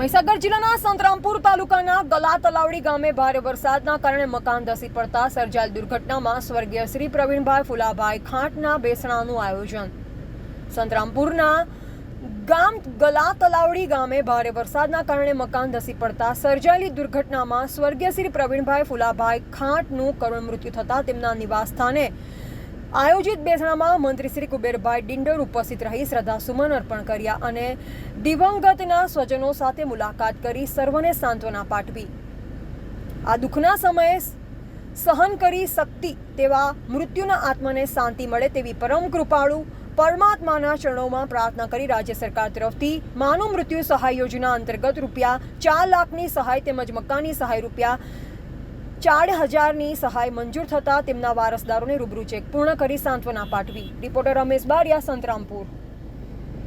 મહીસાગર જિલ્લાના સંતરામપુર તાલુકાના ગલા તલાવડી ગામે ભારે વરસાદના કારણે મકાન ધસી પડતા સર્જાયેલ દુર્ઘટનામાં સ્વર્ગીય શ્રી પ્રવીણભાઈ ફુલાભાઈ ખાંટના બેસણાનું આયોજન. સંતરામપુરના ગામ ગલા તલાવડી ગામે ભારે વરસાદના કારણે મકાન ધસી પડતા સર્જાયેલી દુર્ઘટનામાં સ્વર્ગીય શ્રી પ્રવીણભાઈ ફુલાભાઈ ખાંટનું કરુણ મૃત્યુ થતાં તેમના નિવાસસ્થાને આયોજિત બેસણામાં મંત્રી શ્રી કુબેરભાઈ ડિંડોર ઉપસ્થિત રહી શ્રદ્ધાસુમન અર્પણ કર્યા અને દિવંગતના સ્વજનો સાથે મુલાકાત કરી સર્વને સાંત્વના પાઠવી. આ દુઃખના સમયે સહન કરી શક્તિ તેવા મૃત્યુના આત્માને શાંતિ મળે તેવી પરમ કૃપાળુ પરમાત્માના ચરણોમાં પ્રાર્થના કરી રાજ્ય સરકાર તરફથી માનવ મૃત્યુ સહાય યોજના અંતર્ગત રૂપિયા ચાર લાખની સહાય તેમજ મકાનની સહાય રૂપિયા ચાર હજારની સહાય મંજૂર થતાં તેમના વારસદારોને રૂબરૂ ચેક પૂર્ણ કરી સાંત્વના પાઠવી. રિપોર્ટર રમેશ બારિયા, સંતરામપુર.